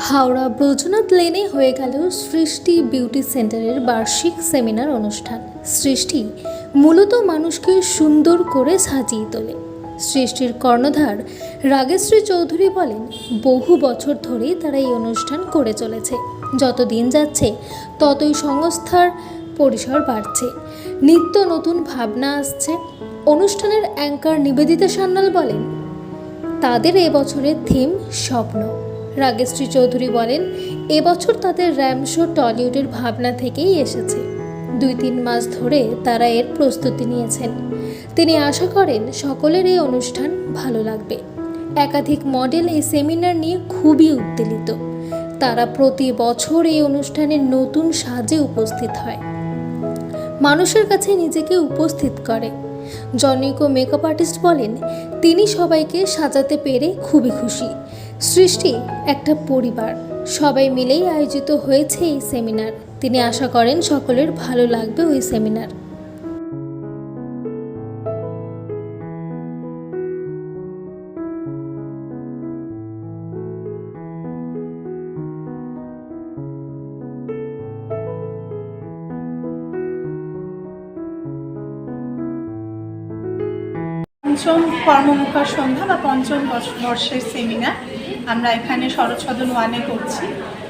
হাওড়া ব্রজনাথ লেনে হয়ে গেল সৃষ্টি বিউটি সেন্টারের বার্ষিক সেমিনার অনুষ্ঠান। সৃষ্টি মূলত মানুষকে সুন্দর করে সাজিয়ে তোলে। সৃষ্টির কর্ণধার রাগেশ্রী চৌধুরী বলেন, বহু বছর ধরেই তারা এই অনুষ্ঠান করে চলেছে। যত দিন যাচ্ছে, ততই সংস্থার পরিসর বাড়ছে। নিত্য নতুন ভাবনা আসছে। অনুষ্ঠানের অ্যাঙ্কার নিবেদিতা সান্যাল বলেন, তাদের এবছরের থিম স্বপ্ন। রাগেশ্রী চৌধুরী বলেন, এবছর তাদের র্যাম শো টলিউডের ভাবনা থেকেই এসেছে। দুই তিন মাস ধরে তারা এর প্রস্তুতি নিয়েছেন। তিনি আশা করেন সকলের এই অনুষ্ঠান ভালো লাগবে। একাধিক মডেল এই সেমিনার নিয়ে খুবই উত্তেলিত। তারা প্রতি বছর এই অনুষ্ঠানের নতুন সাজে উপস্থিত হয়। মানুষের কাছে নিজেকে উপস্থিত করে। জনৈক মেকআপ আর্টিস্ট বলেন, তিনি সবাইকে সাজাতে পেরে খুবই খুশি। সৃষ্টি একটা পরিবার। সবাই মিলেই আয়োজিত হয়েছে এই সেমিনার। তিনি আশা করেন সকলের ভালো লাগবে ওই সেমিনার। পঞ্চম কর্মমুখর সন্ধ্যা বা পঞ্চম বর্ষ- বর্ষের সেমিনার আমরা এখানে শরৎ সদন ওয়ানে করছি।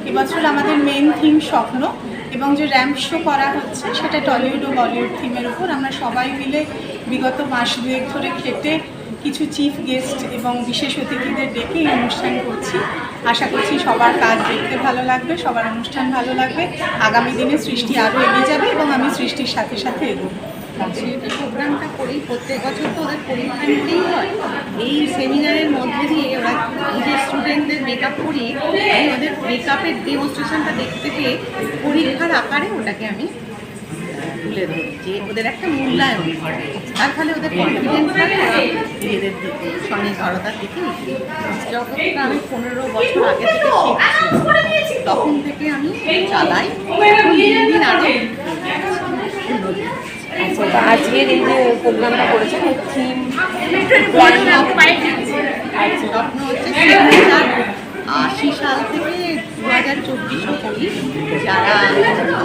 এবছর আমাদের মেন থিম স্বপ্ন এবং যে র্যাম্প শো করা হচ্ছে সেটা টলিউড ও বলিউড থিমের উপর। আমরা সবাই মিলে বিগত মাস দুয়েক ধরে খেটে কিছু চিফ গেস্ট এবং বিশেষ অতিথিদের ডেকে এই অনুষ্ঠান করছি। আশা করছি সবার কাজ দেখতে ভালো লাগবে, সবার অনুষ্ঠান ভালো লাগবে। আগামী দিনে সৃষ্টি আরও এগিয়ে যাবে এবং আমি সৃষ্টির সাথে সাথে এগোবো। এই প্রোগ্রামটা করেই প্রত্যেক বছর তো ওদের পরীক্ষা নিতেই হয়। এই সেমিনারের মধ্যে দিয়ে ওরা নিজের স্টুডেন্টদের মেকআপ করি আমি ওদের মেকআপের ডেমনস্ট্রেশনটা দেখতে পেয়ে পরীক্ষার আকারে ওটাকে আমি তুলে ধরি, যে ওদের একটা মূল্যায়ন তার ফলে ওদের কনফিডেন্স থাকে নিজেদের দিকে স্বনির্ভরতার দিকে। যতটা আমি পনেরো বছর আগে থেকে তখন থেকে আমি চালাই। দিন আরও আজকের এই যে প্রোগ্রামটা করেছেন এর থিম হচ্ছে সিগনেচার আশি সাল থেকে দু হাজার চব্বিশও করি যারা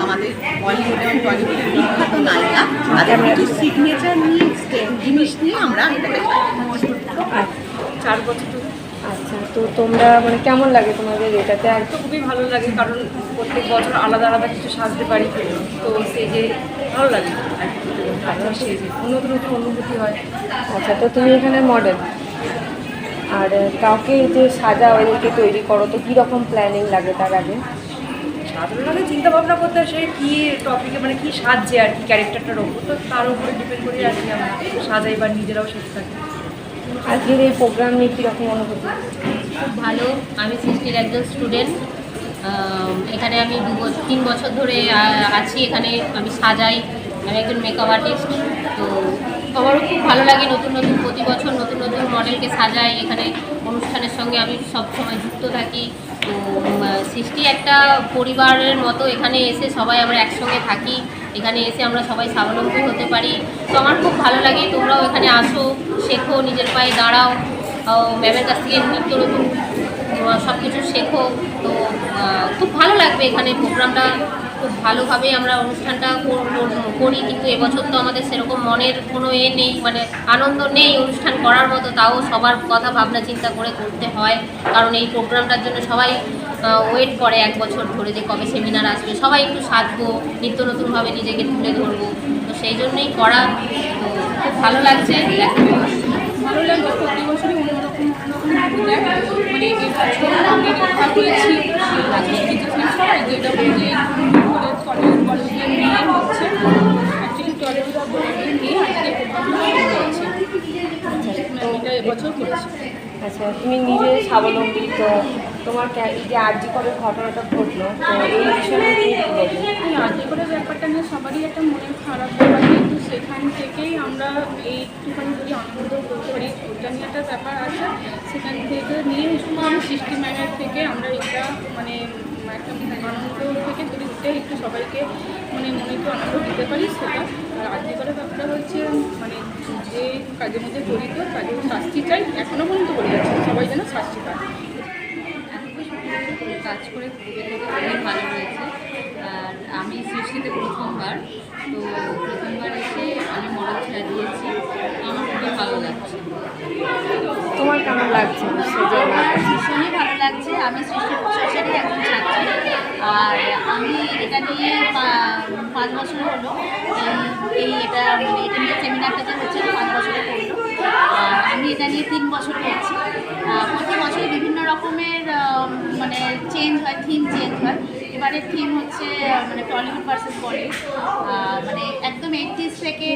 আমাদের বলিউড এবং টলিউডের বিখ্যাত নায়িকা তাদের কিছু সিগনেচার নিয়ে জিনিস নিয়ে আমরা এটাকে চার বছর আচ্ছা তো তোমরা মানে কেমন লাগে তোমাদের এটাতে? আর তো খুবই ভালো লাগে কারণ প্রত্যেক বছর আলাদা আলাদা কিছু সাজতে পারি। তো সেই যে ভালো লাগে। ভালো সেই যে নতুন নতুন অনুভূতি হয়। আচ্ছা তো তুমি এখানে মডেল আর কাউকে যে সাজা ওদেরকে তৈরি করো তো কীরকম প্ল্যানিং লাগে তার আগে? সাধারণভাবে চিন্তা ভাবনা করতে সে কী টপিকে মানে কী সাজছে আর কি ক্যারেক্টারটার ওপর তো তার উপরে ডিপেন্ড করে আর কি আমরা সাজাই বা নিজেরাও শিখতে থাকি। আজকের এই প্রোগ্রাম নিয়ে কীরকম অনুভূতি? খুব ভালো। আমি সৃষ্টির একজন স্টুডেন্ট এখানে আমি দু তিন বছর ধরে আছি। এখানে আমি সাজাই। আমি একজন মেকআপ আর্টিস্ট তো আমারও খুব ভালো লাগে নতুন নতুন, প্রতি বছর নতুন নতুন মডেলকে সাজাই। এখানে অনুষ্ঠানের সঙ্গে আমি সব সময় যুক্ত থাকি। তো সৃষ্টি একটা পরিবারের মতো এখানে এসে সবাই আমরা একসঙ্গে থাকি। এখানে এসে আমরা সবাই স্বাবলম্বী হতে পারি। তো আমার খুব ভালো লাগে, তোমরাও এখানে আসো, শেখো, নিজের পায়ে দাঁড়াও। ম্যামের কাছ থেকে নিত্য নতুন সব কিছু শেখো। তো খুব ভালো লাগবে এখানে প্রোগ্রামটা খুব ভালোভাবেই আমরা অনুষ্ঠানটা কর- কিন্তু এবছর তো আমাদের সেরকম মনের কোনো এ নেই মানে আনন্দ নেই অনুষ্ঠান করার মতো, তাও সবার কথা ভাবনা চিন্তা করে করতে হয়, কারণ এই প্রোগ্রামটার জন্য সবাই ওয়েট করে এক বছর ধরে যে কবে সেমিনার আসবে, সবাই একটু সাজবো, নিত্য নতুনভাবে নিজেকে তুলে ধরবো, তো সেই জন্যই করা খুব ভালো লাগছে এবছর আমি দেখা করেছি কিছু সবাই যেটা বলছে টলিউড বলিউডের নিয়ে হচ্ছে অ্যাকচুয়ালি টলিউড আর বলিউডের নিয়ে আজকে প্রোগ্রামটা হচ্ছে এটা এবছর করেছি আচ্ছা তুমি নিজে স্বাবলম্বী, তো তোমার এই যে আর্জি করে ঘটনাটা ঘটলো, তো এই বিষয়ে আর্জি কী বলবে? ব্যাপারটা নিয়ে সবারই একটা মনে খারাপ কিন্তু সেখান থেকেই আমরা এই এইটুখানি যদি আনন্দ করতে পারি ওটা নিয়ে একটা ব্যাপার আছে। সেখান থেকে নিয়ে সৃষ্টি ম্যানার থেকে আমরা এটা মানে একটা আনন্দ থেকে ওটাই একটু সবাইকে মানে মনে একটু আনন্দ দিতে পারি সেটা। আর আর্টিকলের ব্যাপারটা হচ্ছে মানে যে কাজের মধ্যে জড়িত তাদের শাস্তি চাই। এখনও পর্যন্ত বলে যাচ্ছে, সবাই যেন শাস্তি পায়। কাজ করে খুবই ভালো রয়েছে আর আমি সৃষ্টিতে প্রথমবার, তো প্রথমবার এসে আমি মডেল সাজিয়েছি আমার খুবই ভালো লাগছে। তোমার কেমন লাগছে? ভীষণই ভালো লাগছে। আমি সৃষ্টি প্রশাসনের একজন ছাত্রী। আর আমি এটা নিয়ে পাঁচ বছর হলো। এই- এটা মানে এটা নিয়ে সেমিনারটা যে হচ্ছে পাঁচ বছরে করল। আমি এটা নিয়ে তিন বছর করছি। প্রতি বছর বিভিন্ন রকমের মানে চেঞ্জ হয় থিম চেঞ্জ হয়। এবারের থিম হচ্ছে মানে টলিউড ভার্সেস বলিউড মানে একদম এইটিস থেকে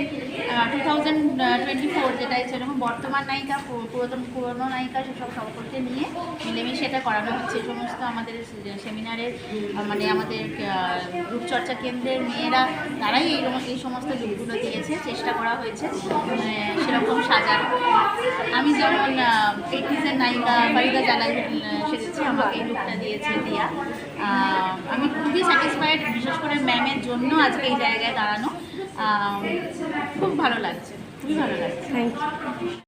টু থাউজেন্ড টোয়েন্টি ফোর যেটা সেরকম বর্তমান নায়িকা পুরাতন, পুরনো নায়িকা, সেসব সম্পর্কে নিয়ে মিলেমিশে এটা করানো হচ্ছে। সমস্ত আমাদের সেমিনারের মানে আমাদের রূপচর্চা কেন্দ্রের মেয়েরা, তারাই এই এই সমস্ত লুকগুলো দিয়েছে, চেষ্টা করা হয়েছে মানে সেরকম সাজার আমি যেমন এইটিসের নায়িকা ফারিদা জালাই সেজেছি, আমাকে এই লুকটা দিয়েছে দিয়া। আমি খুবই স্যাটিসফাইড বিশেষ করে ম্যামের জন্য আজকে এই জায়গায় দাঁড়ানো। খুব ভালো লাগছে খুবই ভালো লাগছে। Thank you